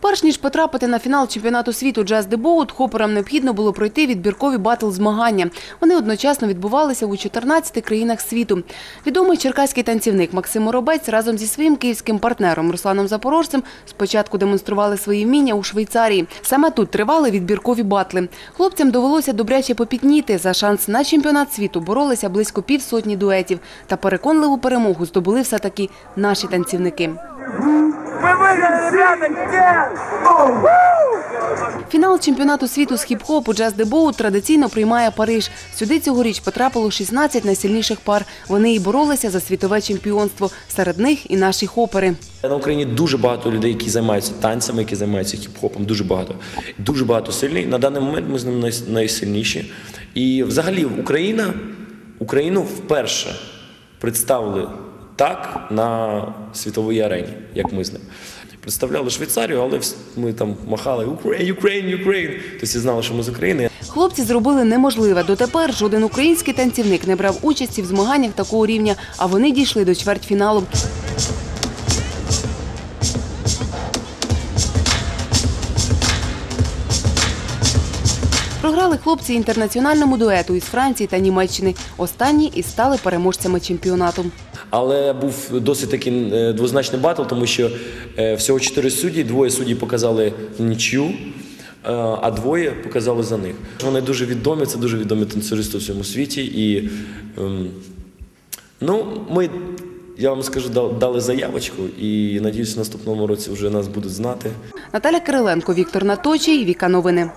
Перш ніж потрапити на фінал чемпіонату світу The Boat, хоперам необхідно було пройти відбіркові батл змагання. Вони одночасно відбувалися у 14 країнах світу. Відомий черкаський танцівник Максим Моробець разом зі своїм київським партнером Русланом Запорожцем спочатку демонстрували свої вміння у Швейцарії. Саме тут тривали відбіркові батли. Хлопцям довелося добряче попітніти. За шанс на чемпіонат світу боролися близько півсотні дуетів. Та переконливу перемогу здобули все-таки наші танцівники. Фінал чемпіонату світу з хіп-хопу The Boat традиційно приймає Париж. Сюди цьогоріч потрапило 16 найсильніших пар. Вони і боролися за світове чемпіонство. Серед них і наші хопери. На Україні дуже багато людей, які займаються танцями, які займаються хіп-хопом. Дуже багато. Дуже багато сильних. На даний момент ми з ним найсильніші. І взагалі Україна, Україну вперше представили так на світовій арені, як ми з ним. Представляли Швейцарію, але ми там махали Україн, Україн, Україн. Тобто знали, що ми з України. Хлопці зробили неможливе. Дотепер жоден український танцівник не брав участі в змаганнях такого рівня, а вони дійшли до чвертьфіналу. Програли хлопці інтернаціональному дуету із Франції та Німеччини. Останні і стали переможцями чемпіонату. Але був досить такий е, двозначний батл, тому що е, всього чотири судді, двоє судді показали нічю, е, а двоє показали за них. Вони дуже відомі, це дуже відомі танцюристи у всьому світі. І ем, ну, ми, я вам скажу, дали заявочку, і надіюсь, в наступному році вже нас будуть знати. Наталя Кириленко, Віктор Наточий, Віка Новини.